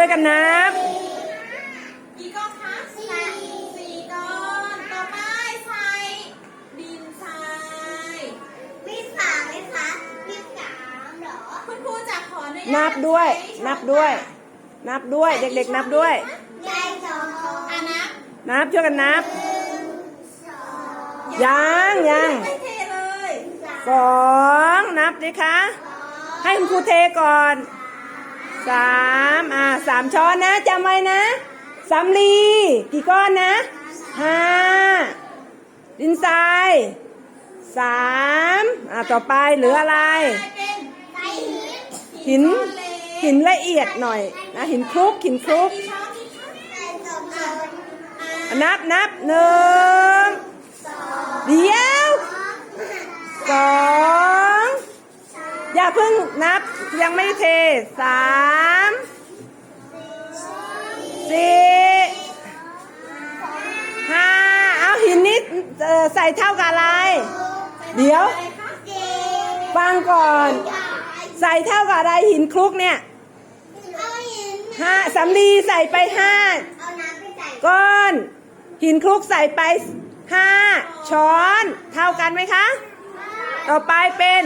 ช่วยกันนับกี่ก้อนคะสี่สี่ก้อน ต่อไปใส่ดินทรายมีสามไหมคะมีสามเหรอ คุณครูจะขออนุญาตนับด้วย ใช้ช้อนับด้วย นับด้วย เด็กๆ นับด้วยยายสองอะนับนับช่วยกันนับ ยังยังไม่เทเลย สองนับดิคะ ให้คุณครูเทก่อน ส สามอ่าสามช้อนนะจำไว้นะสำลีกี่ก้อนนะห้าดินทรายสามอ่าต่อไปเหลืออะไร หินหินก้อเล็กหินละเอียดหน่อยนะหินคลุกหินคลุกนับนับหนึ่งเดียวสองอย่าเพิ่งนับยังไม่เทสามสี่ห้าเอาหินนี้ใส่เท่ากับอะไร เดี๋ยว ฟังก่อน ใส่เท่ากับอะไรหินคลุกเนี่ยห้าสำลีใส่ไปห้าก้อน หินคลุกใส่ไปห้าช้อน เท่ากันไหมคะ ต่อไปเป็น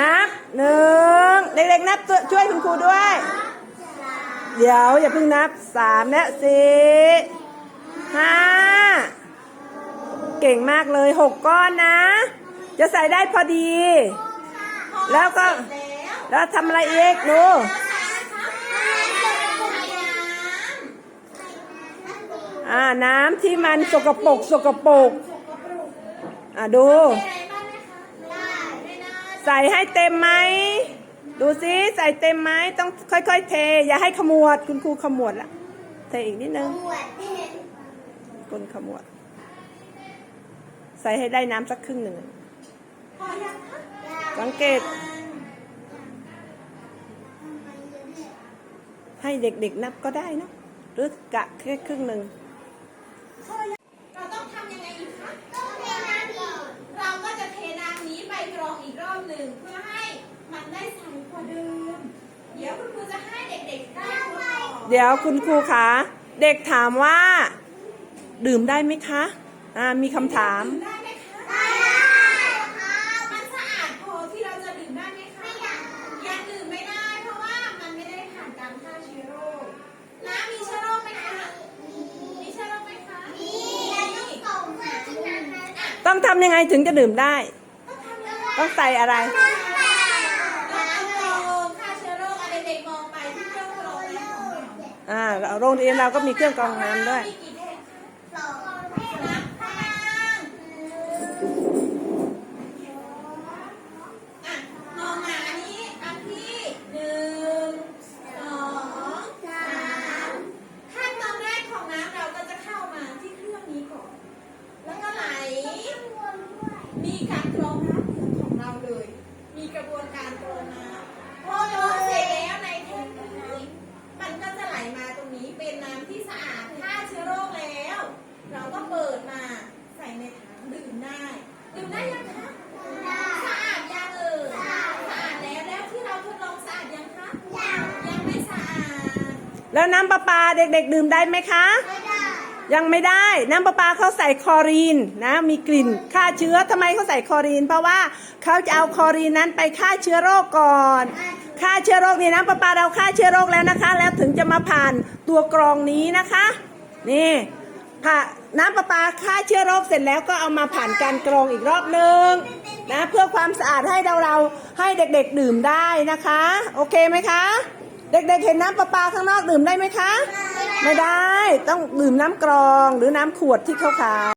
นับหนึ่งเด็กๆนับช่วยคุณครูด้วย เดี๋ยวอย่าเพิ่งนับสามและสี่ห้าเก่งมากเลยหกก้อนนะ จะใส่ได้พอดี แล้วก็แล้วแล้วทำอะไรอีกดูอ่าน้ำที่มันสกปรกสกปรกอ่าดู ใส่ให้เต็มไหม ดูสิใส่เต็มไหมต้องค่อยๆเท อย่าให้ขมวด คุณครูขมวดละเทอีกนิดนึงหมวดก้นขมวด ใส่ให้ได้น้ำสักครึ่งหนึ่งสังเกต ให้เด็กๆนับก็ได้นะหรือกะแค่ครึ่งหนึ่ง เราต้องทำยังไงอีกคะ ต้องเทน้ำอีก เราก็จะเทน้ำนี้ไปกรองอีกรอบหนึ่งเพื่อให้มันได้ใสกว่าเดิม เดี๋ยวคุณครูจะให้เด็กๆได้ทดลอง เดี๋ยวคุณครูคะเด็กถามว่า ดื่มได้ไหมคะอ่ามีคำถามดื่มได้ไหมคะได้ครับมันสะอาดพอที่เราจะดื่มได้ไหมคะยังดื่มไม่ได้เพราะว่ามันไม่ได้ผ่านการฆ่าเชื้อโรคน้ำมีเชื้อโรคไหมคะมีเชื้อโรคไหมคะนี่เราต้องส่งหาน้ำนะต้องทำยังไงถึงจะดื่มได้ ต้องทำยังไงต้องใส่อะไร อ่าโรงเรียนเราก็มีเครื่องกรองน้ำด้วยมีกี่แท่งคะสองนับข้างอะมอหนึ่งสองสามขั้นตอแรกของน้ำเราก็จะเข้ามาที่เครื่องนี้ก่อนแล้วก็ไหลมีการกรองน้ำของเราเลย มีกระบวนการกรองน้ำพอเร็จแล้วในแท่งนี้มันก็จะไหลมาตรงนี้เป็นน้ำที่สะอาดฆ่าเชื้อโรคแล้ว เราก็เปิดมาใส่ในถังดื่มได้ ดื่มได้ยังคะสะอาดยังเอ่ยสะอาดแล้วแล้วที่เราทดลองสะอาดยังคะยังไม่สะอาด แล้วน้ำประปาเด็กๆ ดื่มได้ไหมคะ ไม่ได้ ยังไม่ได้ น้ำประปาเขาใส่คลอรีนนะ มีกลิ่นฆ่าเชื้อทำไมเขาใส่คลอรีน เพราะว่าเขาจะเอาคลอรีนนั้นไปฆ่าเชื้อโรคก่อนฆ่าเชื้อโรคนี่น้ำประปาเราฆ่าเชื้อโรคแล้วนะคะ แล้วถึงจะมาผ่านตัวกรองนี้นะคะ นี่ผ่าน้ำประปาฆ่าเชื้อโรคเสร็จแล้วก็เอามาผ่านการกรองอีกรอบนึงนะเพื่อความสะอาดให้เราเราให้เด็กๆดื่มได้นะคะ โอเคไหมคะ เด็กๆเห็นน้ำประปาข้างนอกดื่มได้ไหมคะ ไม่ได้ต้องดื่มน้ำกรองหรือน้ำขวดที่เขาขาย